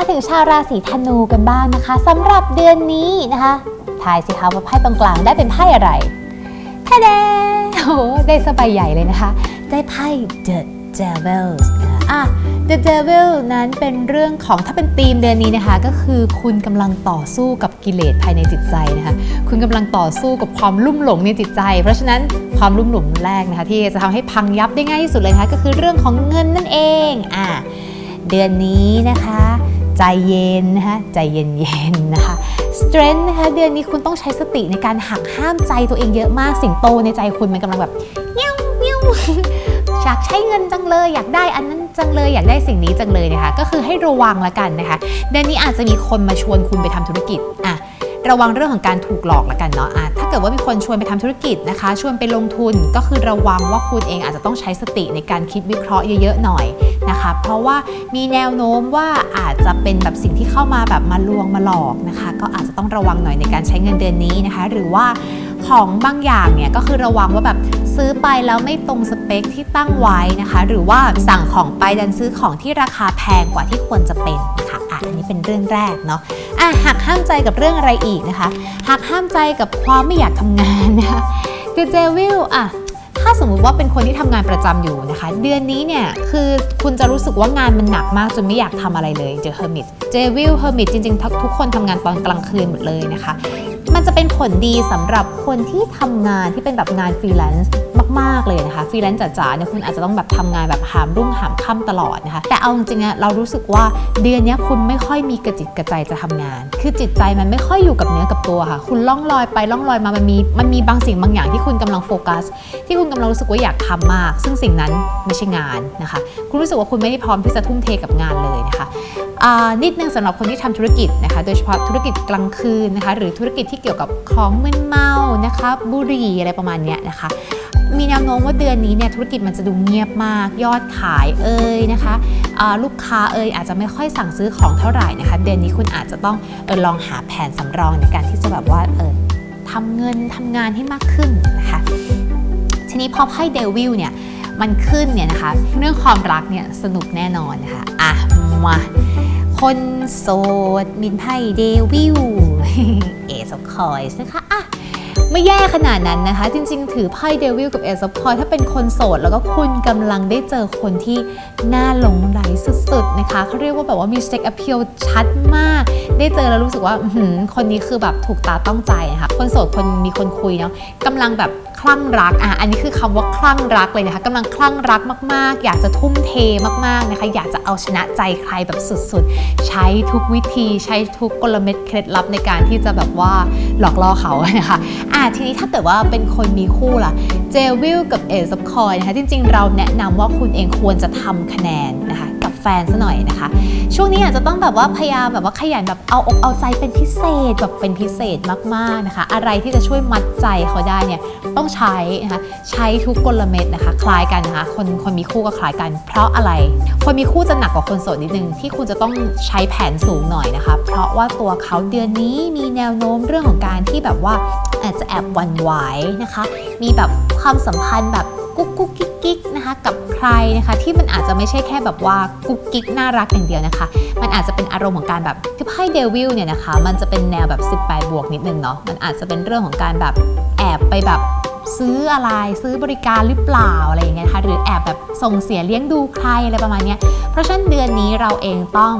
มาถึงชาวราศีธนูกันบ้างนะคะสำหรับเดือนนี้นะคะทายสิคะว่าไพ่ตรงกลางได้เป็นไพ่อะไรท่าแดโอ้โหได้สบายใหญ่เลยนะคะ ได้ไพ่ The Devils นะคะอะ The Devil นั้นเป็นเรื่องของถ้าเป็นธีมเดือนนี้นะคะ ก็คือคุณกำลังต่อสู้กับกิเลสภายในจิตใจนะคะ คุณกำลังต่อสู้กับความลุ่มหลงในจิตใจ เพราะฉะนั้นความลุ่มหลงแรกนะคะ ที่จะทำให้พังยับได้ง่ายที่สุดเลยนะคะก็คือเรื่องของเงินนั่นเองอะเดือนนี้นะคะ ใจเย็นนะคะใจเย็นๆนะคะ strength นะคะเดือนนี้คุณต้องใช้สติในการหักห้ามใจตัวเองเยอะมากสิ่งโตในใจคุณมันกำลังแบบเงี้ยวเงี้ยวอยากใช้เงินจังเลยอยากได้อันนั้นจังเลยอยากได้สิ่งนี้จังเลยนะคะ ก็คือให้ระวังละกันนะคะเดือนนี้อาจจะมีคนมาชวนคุณไปทำธุรกิจอะระวังเรื่องของการถูกหลอกละกันเนาะอะถ้า เกิดว่ามีคนชวนไปทำธุรกิจนะคะ ชวนไปลงทุนก็คือระวังว่าคุณเองอาจจะต้องใช้สติในการคิดวิเคราะห์เยอะๆหน่อยนะคะ เพราะว่ามีแนวโน้มว่าอาจจะเป็นแบบสิ่งที่เข้ามาแบบมาลวงมาหลอกนะคะ ก็อาจจะต้องระวังหน่อยในการใช้เงินเดือนนี้นะคะ หรือว่า ของบางอย่างเนี่ยก็คือระวังว่าแบบซื้อไปแล้วไม่ตรงสเปคที่ตั้งไว้นะคะ หรือว่าสั่งของไปดันซื้อของที่ราคาแพงกว่าที่ควรจะเป็นนะคะอะอันนี้เป็นเรื่องแรกเนาะอะหักห้ามใจกับเรื่องอะไรอีกนะคะหักห้ามใจกับความไม่อยากทำงานนะคะ The Devil อะถ้าสมมุติว่าเป็นคนที่ทำงานประจำอยู่นะคะ เดือนนี้เนี่ยคือคุณจะรู้สึกว่างานมันหนักมากจนไม่อยากทำอะไรเลยเจอ Hermit j e v i l Hermit จริงๆ ทุกทุกคนทำงานตอนกลางคืนหมดเลยนะคะ มันจะเป็นผลดีสำหรับคนที่ทำงานที่เป็นแบบงานฟรีแลนซ์มาก ๆ เลยนะคะฟรีแลนซ์จ๋าๆเนี่ยคุณอาจจะต้องแบบทำงานแบบหามรุ่งหามค่ำตลอดนะคะ แต่เอาจริงๆอะเรารู้สึกว่าเดือนนี้คุณไม่ค่อยมีกระจิตกระใจจะทำงาน คือจิตใจมันไม่ค่อยอยู่กับเนื้อกับตัวค่ะ คุณล่องลอยไปล่องลอยมามันมีมันมีบางสิ่งบางอย่างที่คุณกำลังโฟกัส ที่คุณกำลังรู้สึกว่าอยากทำมาก ซึ่งสิ่งนั้นไม่ใช่งานนะคะ คุณรู้สึกว่าคุณไม่ได้พร้อมที่จะทุ่มเทกับงานเลยนะคะ นิดนึงสำหรับคนที่ทำธุรกิจนะคะ โดยเฉพาะธุรกิจกลางคืนนะคะ หรือธุรกิจที่เกี่ยวกับของมึนเมานะคะบุหรี่อะไรประมาณนี้นะคะ มีแนวโน้มว่าเดือนนี้เนี่ยธุรกิจมันจะดูเงียบมาก ยอดขายเอ่ยนะคะลูกค้าเอ่ยอาจจะไม่ค่อยสั่งซื้อของเท่าไหร่นะคะ เดือนนี้คุณอาจจะต้องออลองหาแผนสำรองในการที่จะแบบว่าเออทำเงินทำงานให้มากขึ้นนะคะทีนี้พอไพ่เดวิลเนี่ยมันขึ้นเนี่ยนะคะ เรื่องความรักเนี่ยสนุกแน่นอนนะคะอะมา คนโสด มินไพ่เดวิลเอส of coins นะคะอะไม่แย่ขนาดนั้นนะคะ จริงๆ ถือไพ่เดวิลกับเอ e อ f คอยถ้าเป็นคนโสด แล้วก็คุณกำลังได้เจอคนที่น่าหลงไหลสุดๆนะคะเขาเรียกว่าแบบว่ามี sex appeal ชัดมาก ได้เจอแล้วรู้สึกว่าคนนี้คือแบบถูกตาต้องใจนะคะคนโสดคนมีคนคุยเนาะกำลังแบบ คลั่งรักอะอันนี้คือคำว่าคลั่งรักเลยนะคะกำลังคลั่งรักมากๆ อยากจะทุ่มเทมากๆนะคะ อยากจะเอาชนะใจใครแบบสุดๆ ใช้ทุกวิธีใช้ทุกกลเม็ดเคล็ดลับในการที่จะแบบว่าหลอกล่อเขานะคะอะทีนี้ถ้าเกิดว่าเป็นคนมีคู่ล่ะเจวิลกับเอ e อ f คอยนะคะจริงๆ เราแนะนำว่าคุณเองควรจะทำคะแนนนะคะ นซะหน่อยนะคะ ช่วงนี้อาจจะต้องแบบว่าพยายามแบบว่าขยันแบบเอาอกเอาใจเป็นพิเศษแบบเป็นพิเศษมากๆนะคะ อะไรที่จะช่วยมัดใจเขาได้เนี่ยต้องใช้นะคะใช้ทุกกลเม็ดนะคะ คล้ายกันนะคะคนคนมีคู่ก็คล้ายกัน เพราะอะไร คนมีคู่จะหนักกว่าคนโสดนิดนึงที่คุณจะต้องใช้แผนสูงหน่อยนะคะ เพราะว่าตัวเขาเดือนนี้มีแนวโน้มเรื่องของการที่แบบว่าอาจจะแอบวันไหวนะคะ มีแบบความสัมพันธ์แบบ กุ๊กกุ๊กกิ๊กกิ๊กนะคะกับใครนะคะที่มันอาจจะไม่ใช่แค่แบบว่ากุ๊กกิ๊กน่ารักอย่างเดียวนะคะ มันอาจจะเป็นอารมณ์ของการแบบคือไพ่เดวิลเนี่ยนะคะมันจะเป็นแนวแบบ 18 บวกนิดนึงเนาะมันอาจจะเป็นเรื่องของการแบบแอบไปแบบซื้ออะไรซื้อบริการหรือเปล่าอะไรอย่างเงี้ยนะคะหรือแอบแบบส่งเสียเลี้ยงดูใครอะไรประมาณเนี้ยเพราะฉะนั้นเดือนนี้เราเองต้อง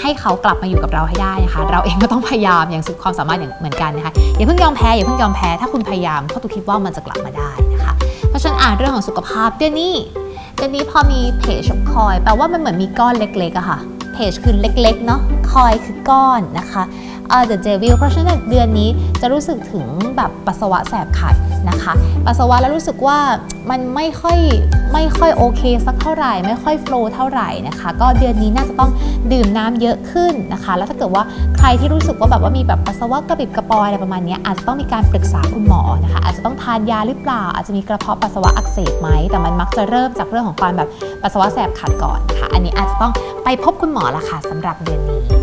ให้เขากลับมาอยู่กับเราให้ได้นะคะ เราเองก็ต้องพยายามอย่างสุดความสามารถอย่างเหมือนกันนะคะอย่าเพิ่งยอมแพ้อย่าเพิ่งยอมแพ้ถ้าคุณพยายามเพราะตูคิดว่ามันจะกลับมาได้ ราะฉันอ่านเรื่องของสุขภาพเดี๋ยวนี้เดี๋ยวนี้พอมีเพจของคอยแปลว่ามันเหมือนมีก้อนเล็กๆอะค่ะเพจคือเล็กๆเนาะคอยคือก้อนนะคะเดอ The Devil เพราะฉะนั้นเดือนนี้จะรู้สึกถึงแบบปัสสาวะแสบขัด นะคะปัสสาวะแล้วรู้สึกว่ามันไม่ค่อยไม่ค่อยโอเคสักเท่าไหร่ ไม่ค่อยโฟลว์เท่าไหร่นะคะ ก็เดือนนี้น่าจะต้องดื่มน้ำเยอะขึ้นนะคะ แล้วถ้าเกิดว่าใครที่รู้สึกว่าแบบว่ามีแบบปัสสาวะกระปิบกระปอยอะไรประมาณนี้อาจจะต้องมีการปรึกษาคุณหมอนะคะ อาจจะต้องทานยาหรือเปล่า อาจจะมีกระเพาะปัสสาวะอักเสบไหมแต่มันมักจะเริ่มจากเรื่องของการแบบปัสสาวะแสบขัดก่อนนะคะอันนี้อาจจะต้องไปพบคุณหมอละค่ะสำหรับเดือนนี้